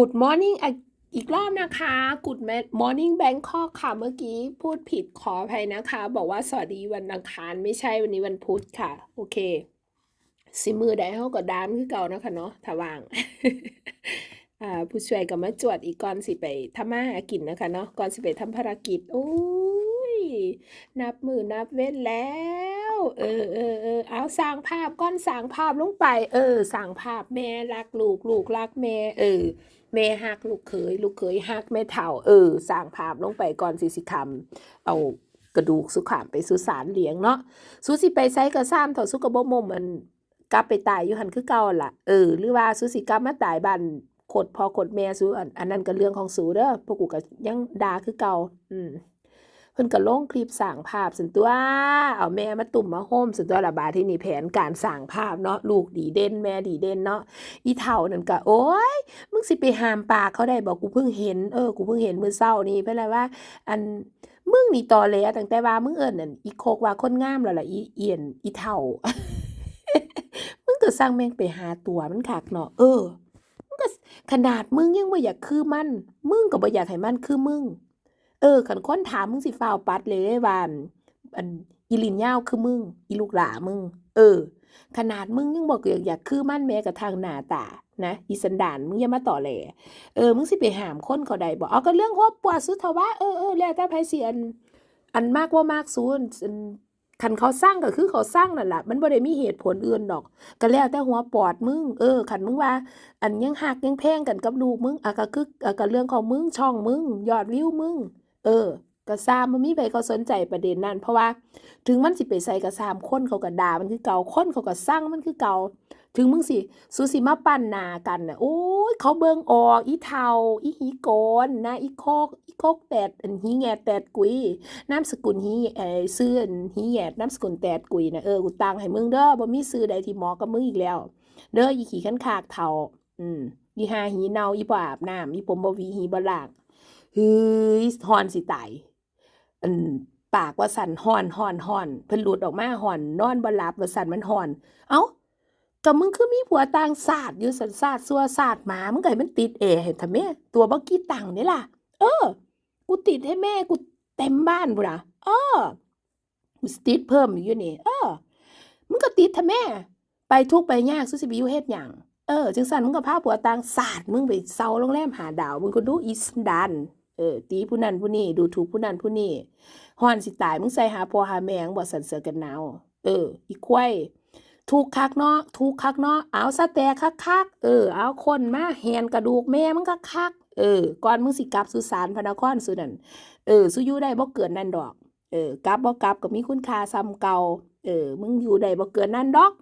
Good morning อะอีกรอบนะคะ Good morning Bangkok ค่ะ เมื่อกี้พูดผิดขออภัยนะคะ บอกว่าสวัสดีวันอังคารไม่ใช่วันนี้วันพุธค่ะ โอเคสิมือได้เฮาก็ดามคือเก่านะคะเนาะถ้าว่างอ่าผู้ช่วยก็มาจวดอีกก่อนสิไปทำมาหากินนะคะเนาะก่อนสิไปทำภารกิจ โอ้ย นับมือนับเว้นแล้ว เออเออเออเอาสร้างภาพก้อนสร้างภาพลงไป เออสร้างภาพแม่รักลูกลูกรักแม่ เออ แม่ฮักลูกเขยลูกเขยฮักแม่เฒ่า เออสร้างภาพลงไปก่อนสิสิคำเอากระดูกสุขามไปสุสานเลี้ยงเนาะสุสิไปไสก็ซ้ำเถาสุกระบ่มมมันกลับไปตายอยู่หันคือเก่าล่ะเออหรือว่าสุสิกลับมาตายบ้านโคดพอโคดแม่สุอันนั้นก็เรื่องของสูเด้อพวกกูก็ยังด่าคือเก่าอืม เพิ่นก็ลงคลิปสร้างภาพสันตัวเอาแม่มาตุ่มมาโฮมสันตัวละบาที่นี่แผนการสร้างภาพเนาะลูกดีเด่นแม่ดีเด่นเนาะอีเฒ่านั่นก็โอ๊ยมึงสิไปหามปากเขาได้บอกกูเพิ่งเห็นเออกูเพิ่งเห็นมื้อเช้านี่เพิ่นเลว่า อันมึงนี่ตอแหลตั้งแต่ว่ามึงเอิ้นนั่นอีโคกว่าคนงามแล้วล่ะอีเอียนอีเฒ่ามึงก็สร้างแม่งไปหาตัวมันคักเนาะเออมึงก็ขนาดมึงยังบ่อยากคือมัน มึงก็บ่อยากให้มันคือมึง ออคันคนถามมึงสิฟ้าวปัดเลยเด้ว่าอันอันอีลินยาวคือมึง อีลูกหลามึง เออ ขนาดมึงยังบอกอยากอยากคือมั่นแม้กระทั่งหน้าตานะอีสันดานมึงอย่ามาต่อแหลเออมึงสิไปหามคนเขาได้บ่เอาก็เรื่องครอบครัวสุดเถอะว่าเออเออแล้วแต่ไผสิอันอันมากว่ามากซูนอันคันเขาสร้างก็คือเขาสร้างนั่นแหละมันบ่ได้มีเหตุผลอื่นดอก ก็แล้วแต่หัวปอดมึงเออคันมึงว่า อันยังหักยังแพงกันกับลูกมึงอะก็คืออะก็เรื่องของมึงช่องมึงยอดวิวมึง เออก็ซ้ำบ่มีไผเขาสนใจประเด็นนั้น เพราะว่าถึงมันสิไปใส่ก็ซ้ำคนเขาก็ด่ามันคือเก่าคนเขาก็สั่งมันคือเก่า ถึงมึงสิสูสิมาปั้นนากันน่ะโอ๊ยเขาเบิ่งออกอีเฒ่าอีหีโกนนะอีโคกอีโคกแตดอันหีแงแตดกุยนามสกุลหีเอ่อชื่ออันหีแงดนามสกุลแตดกุยนะเออกูตังให้มึงเด้อบ่มีชื่อใดที่หมาะกับมึงอีกแล้ว เด้ออีขี้คันคากเฒ่าอืมอีหาหีเนาอีบ่อาบน้ำอีผมบ่วีหีบ่ลาง ฮ้ยฮอนสิตายอันปากว่าสั่นฮอนฮอนฮอนเพิ่นหลุดออกมาฮอน นอนบ่หลับว่าสั่นมันฮอน เอ้าก็มึงคือมีผัวต่างชาสติอยู่สันชาสติซัวชาสติหมามึงก็ให้มันติดแอร์ให้ทำแม่ตัวบ่กี่ตังนี่ล่ะ เออ กูติดให้แม่กูเต็มบ้านพุ่นน่ะเออกูติดเพิ่มอยู่นี่ เออมึงก็ติดทำแม่ ไปทุกไปยากสุสิไปอยู่เฮ็ดหยังเออจังซั่นมึงก็พาผัวต่างชาสติมึงไปเซาโรงแรมหาดาวมึงก็ดูอีสดาน เออตีผู้นั้นผู้นี้ดูถูกผู้นั้นผู้นี้ฮอนสิตายมึงใส่หาพอหาแมงบ่สั่นเสือกันหนาวเออ อีควายถูกคักเนาะถูกคักเนาะเอาซะแต่คักเออ เอาคนมาแหนกระดูกแม่มึงคักเออก่อนมึงสิกลับสุสานพนครสุนันเออสุยู่ได้บ่เกินนั่นดอก เออกลับบ่กลับก็มีคุณค่าซ้ำเก่าเออมึงอยู่ได้บ่เกินนั่นดอก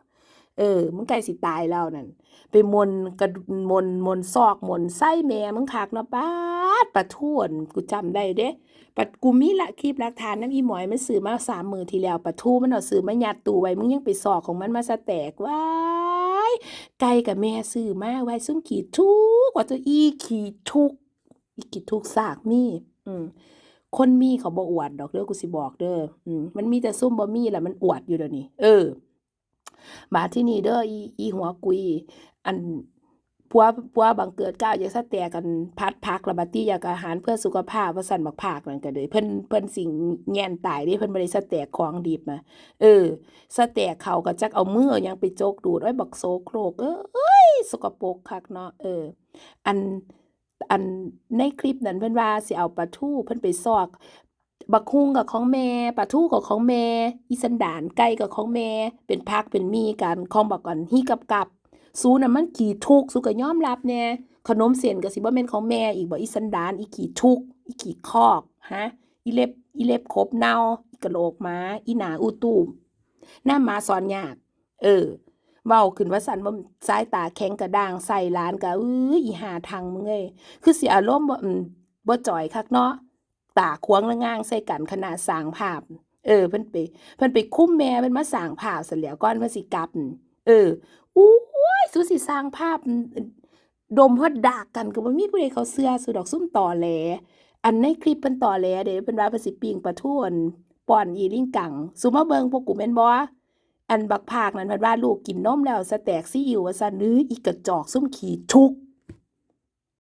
เออ มึงใกล้สิตายแล้วนั่นไปมนกระมนมนซอกมนไส้แม่มึงคักเนาะป๊าดปะทวนกูจำได้เด้ปัดกูมีละคลิปหลักฐานน้ำอีหมอยมันซื้อมาสามมือทีแล้วปะทูมันเอาซื้อมายัดตูไว้มึงยังไปซอกของมันมาสะแตกว้ายไก่กับแม่ซื้อมาไว้ซุ่มขี้ทุกข์ว่าตัวอีขี้ทุกอีขี้ทุกข์ซากมีอืมคนมีเขาบ่อวดดอกเด้อกูสิบอกเด้ออืมมันมีแต่ซุ่มบ่มีแหละมันอวดอยู่เดี๋ยวนี้เออ บาดที่นี่เด้ออีอีหัวกุย อันผัวผัวบังเกิดก้าวอยากสะแตกกันพัดพักและบัดนี้อยากอาหารเพื่อสุขภาพว่าสั่นบักภาคนั่นก็เลยเพิ่นเพิ่นสิ่งแง่นตายด้เพิ่นบ่ได้สะแตกของดิบมาเออสะแตกเขาก็จักเอามือเอยังไปโจกดูดไว้บักโซโครกเอ้ยสกปรกคักเนาะเออ อันอันในคลิปนั้นเพิ่นว่าสิเอาปลาทู่เพิ่นไปซอก บักฮุงกับของแม่ปลาทูกับของแม่อีสันดานไก่กับของแม่ เป็นพักเป็นมีกันของบักก่อนฮีกับกับสูน่ะมันขี้ทุกสูก็ยอมรับแน่ขนมเส้นก็สิบ่แม่นของแม่อีกบ่อีสันดานอีขี้ทุกอีขี้คอกฮะอีเล็บอีเล็บขบเน่าอีกระโหลกหมาอีหนาอูตูมหน้ามาสอนยากเออเว้าขึ้นว่าสันบ่สายตาแข็งกระด้างใส่หลานก็อื้ออีหาทังมึงเอ้ยคือสิอารมณ์บ่อืมบ่จ่อยคักเนาะ ตาขวางละง่างใส่กันขนาดสางภาพ เออเพิ่นไปเพิ่นไปคุ้มแม่เพิ่นมาสางภาพซั่นแหล้วก่อนเพิ่นสิกลับเอออู้ยสุสิสร้างภาพ ดมฮอดดากกันก็บ่มีผู้ใดเขาเชื่อสุดอกซุ่มตอแหลอันในคลิปเพิ่นตอแหลเด้เพิ่นว่าเพิ่นสิปิ้งปลาทูนป้อนอีลิงกังสุมาเบิงพวกกูแม่นบ่อันบักภาคนั้นเพิ่นว่าลูกกินนมแล้วสแตกซี่อิ๊วว่าซั่นอื้ออีกระจอกซุ่มขี้ทุก